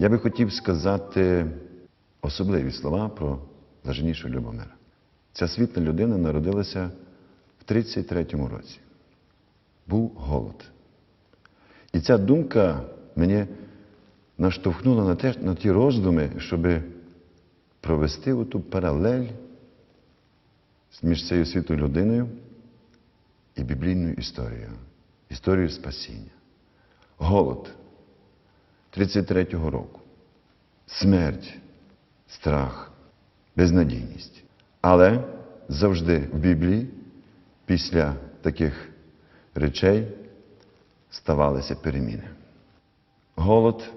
Я би хотів сказати особливі слова про блаженнішого Любомира. Ця світла людина народилася в 33-му році. Був голод. І ця думка мені наштовхнула на, те, на ті роздуми, щоб провести оту паралель між цією світлою людиною і біблійною історією, історією спасіння. Голод 33-го року, смерть, страх, безнадійність. Але завжди в Біблії після таких речей ставалися переміни. Голод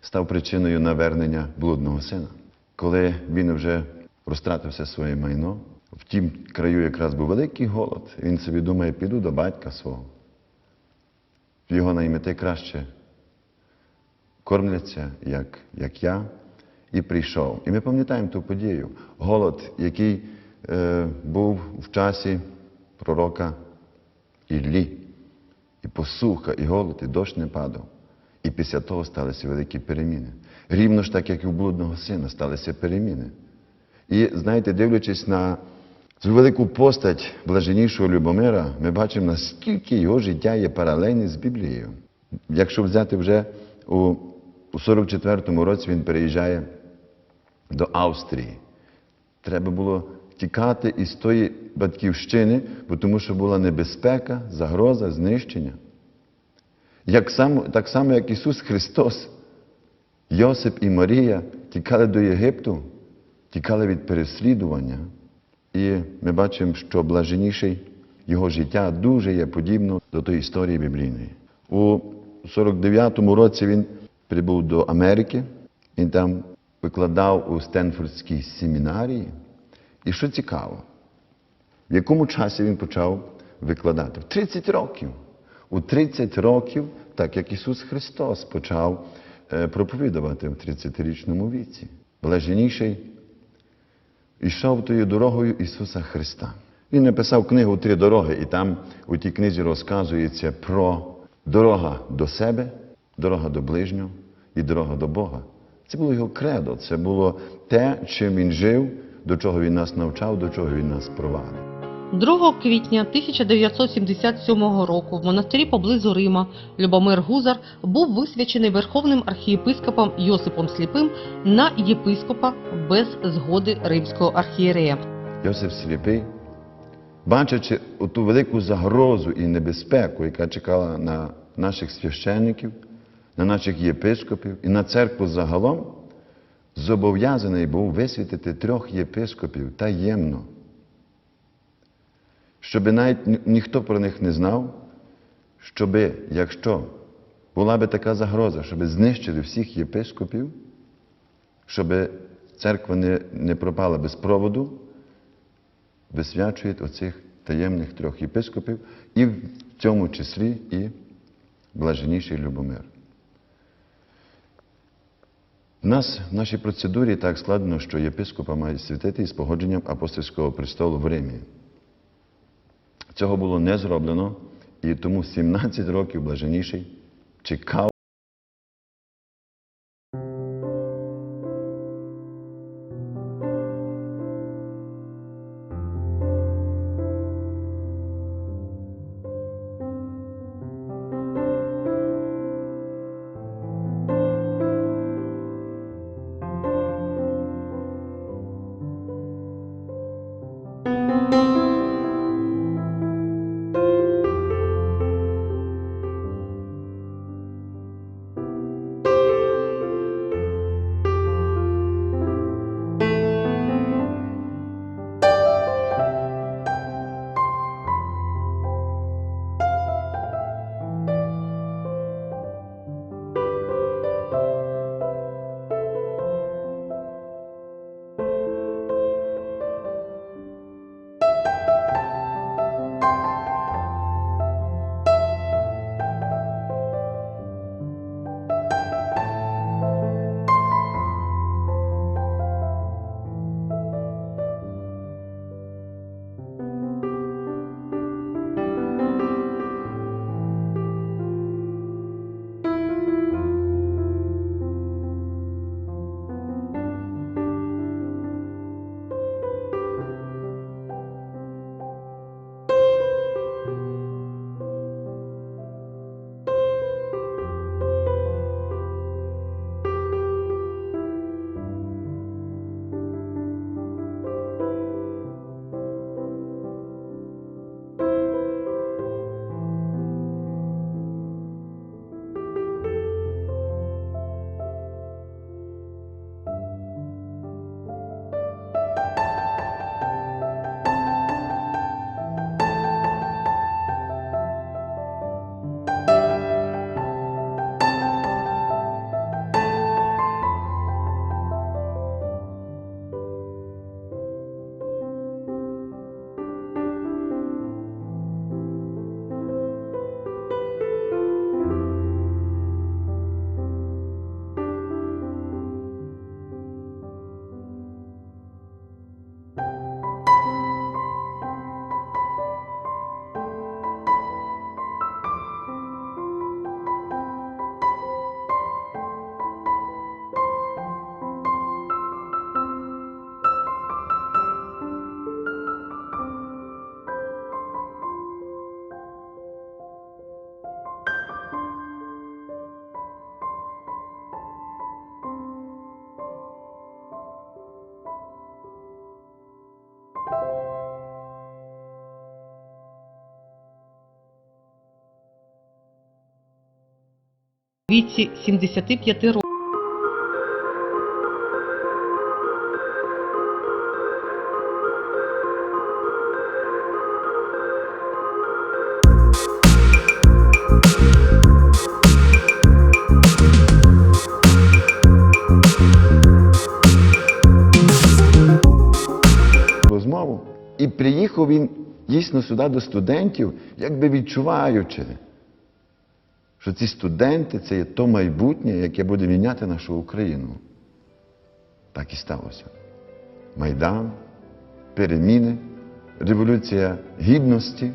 став причиною навернення блудного сина. Коли він вже розтратив все своє майно, в тім краю якраз був великий голод, він собі думає, піду до батька свого. Його наймити краще кормляться, як, як я, і прийшов. І ми пам'ятаємо ту подію. Голод, який е, був в часі пророка Іллі. І посуха, і голод, і дощ не падав. І після того сталися великі переміни. Рівно ж так, як і у блудного сина, сталися переміни. І знаєте, дивлячись на цю велику постать блаженнішого Любомира, ми бачимо, наскільки його життя є паралельне з Біблією. Якщо взяти вже у, у 44-му році він переїжджає до Австрії. Треба було тікати із тої батьківщини, бо тому що була небезпека, загроза, знищення. Як само, так само, як Ісус Христос, Йосип і Марія тікали до Єгипту, тікали від переслідування. І ми бачимо, що блаженніший його життя дуже є подібно до тої історії біблійної. У 49-му році він прибув до Америки, він там викладав у Стенфордській семінарії. І що цікаво, в якому часі він почав викладати? В 30 років. У 30 років, так як Ісус Христос почав е, проповідувати в 30-річному віці. Блаженніший йшов тою дорогою Ісуса Христа. Він написав книгу Три дороги, і там у тій книзі розказується про дорога до себе, дорога до ближнього і дорога до Бога. Це було його кредо, це було те, чим він жив, до чого він нас навчав, до чого він нас провадив. 2 квітня 1977 року в монастирі поблизу Рима Любомир Гузар був висвячений верховним архієпископом Йосипом Сліпим на єпископа без згоди римського архієрея. Йосиф Сліпий, бачачи ту велику загрозу і небезпеку, яка чекала на наших священників, на наших єпископів і на церкву загалом, зобов'язаний був висвітити трьох єпископів таємно, щоб навіть ніхто про них не знав, щоби, якщо була би така загроза, щоб знищили всіх єпископів, щоб церква не, не пропала без проводу, висвячують оцих таємних трьох єпископів, і в цьому числі і блаженніший Любомир. Нас в нашій процедурі так складено, що єпископа має святити із погодженням апостольського престолу в Римі. Цього було не зроблено, і тому 17 років блаженніший чекав. Віці 75 років. розмову. І приїхав він дійсно сюди до студентів, якби відчуваючи, що ці студенти це є то майбутнє, яке буде міняти нашу Україну. Так і сталося. Майдан, переміни, революція гідності.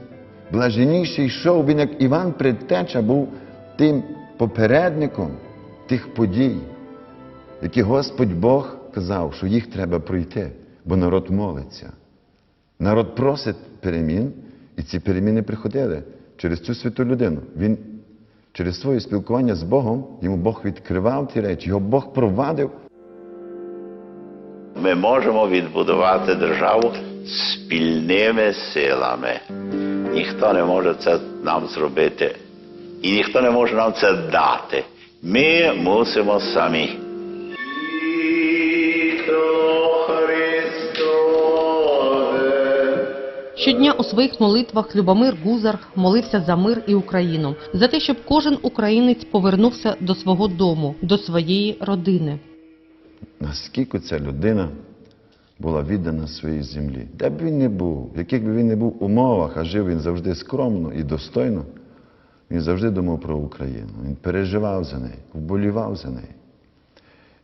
Блаженніший йшов, він як Іван Предтеча був тим попередником тих подій, які Господь Бог казав, що їх треба пройти, бо народ молиться. Народ просить перемін, і ці переміни приходили через цю святу людину. Він через своє спілкування з Богом, йому Бог відкривав ті речі, його Бог провадив. Ми можемо відбудувати державу спільними силами. Ніхто не може це нам зробити, і ніхто не може нам це дати. Ми мусимо самі. Щодня у своїх молитвах Любомир Гузар молився за мир і Україну, за те, щоб кожен українець повернувся до свого дому, до своєї родини. Наскільки ця людина була віддана своїй землі. Де б він не був, в яких би він не був умовах, а жив він завжди скромно і достойно, він завжди думав про Україну. Він переживав за неї, вболівав за неї.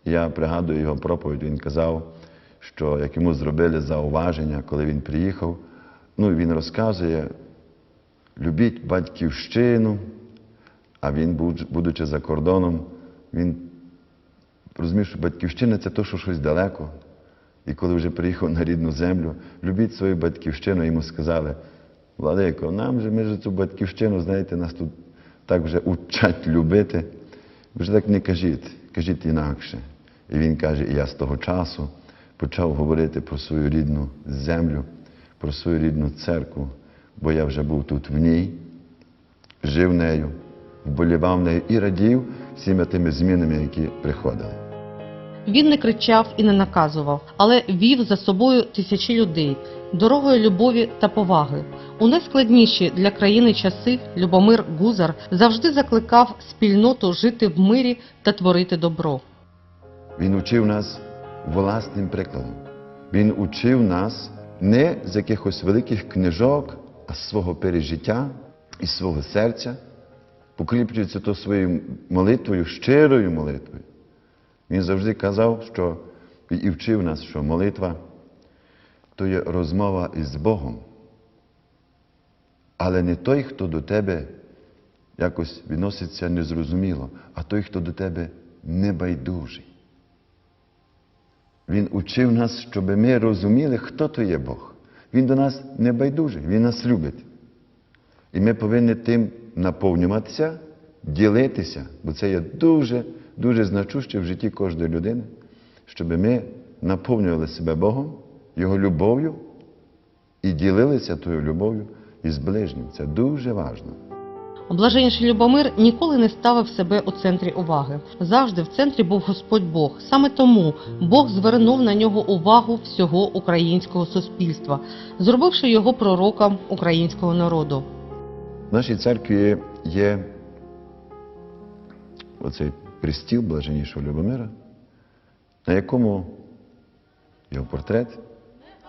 Я пригадую його проповідь, він казав, що як йому зробили зауваження, коли він приїхав, ну він розказує, любіть батьківщину, а він, будучи за кордоном, він розумів, що батьківщина це то, що щось далеко. І коли вже приїхав на рідну землю, любіть свою батьківщину, йому сказали, Владико, нам же ми ж цю батьківщину, знаєте, нас тут так вже учать любити. Ви ж так не кажіть, кажіть інакше. І він каже, і я з того часу почав говорити про свою рідну землю, про свою рідну церкву, бо я вже був тут в ній, жив нею, вболівав нею і радів всіми тими змінами, які приходили. Він не кричав і не наказував, але вів за собою тисячі людей дорогою любові та поваги. У найскладніші для країни часи Любомир Гузар завжди закликав спільноту жити в мирі та творити добро. Він учив нас власним прикладом. Він учив нас не з якихось великих книжок, а з свого пережиття і свого серця, покріплюється то своєю молитвою, щирою молитвою. Він завжди казав, що і вчив нас, що молитва то є розмова із Богом. Але не той, хто до тебе якось відноситься незрозуміло, а той, хто до тебе небайдужий. Він учив нас, щоб ми розуміли, хто то є Бог. Він до нас не байдужий, Він нас любить. І ми повинні тим наповнюватися, ділитися, бо це є дуже, дуже значуще в житті кожної людини, щоб ми наповнювали себе Богом, Його любов'ю і ділилися тою любов'ю із ближнім. Це дуже важливо. Блаженніший Любомир ніколи не ставив себе у центрі уваги. Завжди в центрі був Господь Бог. Саме тому Бог звернув на нього увагу всього українського суспільства, зробивши його пророком українського народу. В нашій церкві є оцей пристіл блаженнішого Любомира, на якому його портрет,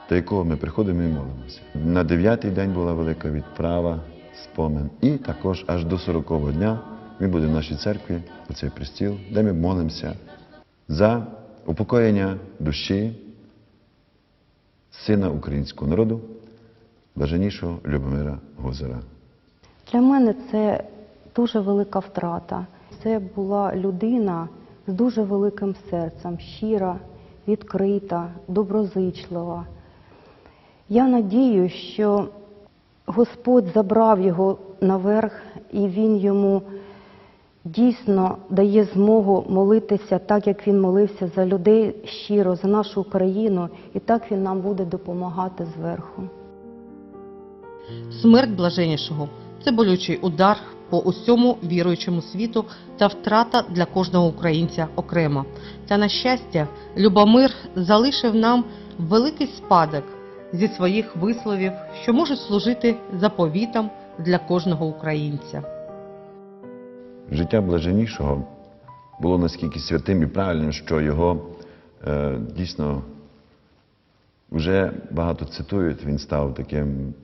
до якого ми приходимо і молимося. На дев'ятий день була велика відправа, спомин. І також аж до 40-го дня він буде в нашій церкві, оцей пристіл, де ми молимося за упокоєння душі сина українського народу, блаженнішого Любомира Гозера. Для мене це дуже велика втрата. Це була людина з дуже великим серцем, щира, відкрита, доброзичлива. Я надію, що Господь забрав його наверх і він йому дійсно дає змогу молитися так, як він молився за людей щиро, за нашу Україну, і так він нам буде допомагати зверху. Смерть блаженнішого це болючий удар по усьому віруючому світу та втрата для кожного українця окремо. Та на щастя, Любомир залишив нам великий спадок зі своїх висловів, що можуть служити заповітом для кожного українця. Життя блаженнішого було наскільки святим і правильним, що його е, дійсно вже багато цитують, він став таким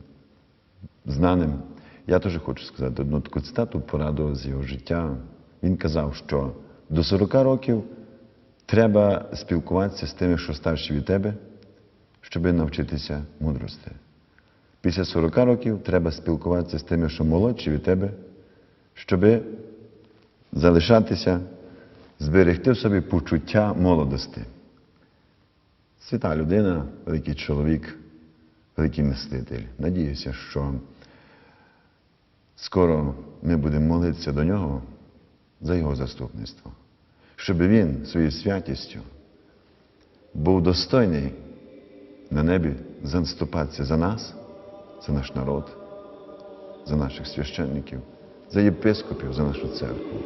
знаним. Я теж хочу сказати одну таку цитату пораду з його життя. Він казав, що до 40 років треба спілкуватися з тими, що старші від тебе, щоб навчитися мудрості. Після 40 років треба спілкуватися з тими, що молодші від тебе, щоби залишатися, зберегти в собі почуття молодості. Свята людина, великий чоловік, великий мислитель. Надіюся, що скоро ми будемо молитися до нього за його заступництво, щоб він своєю святістю був достойний на небі заступатися за нас, за наш народ, за наших священників, за єпископів, за нашу церкву.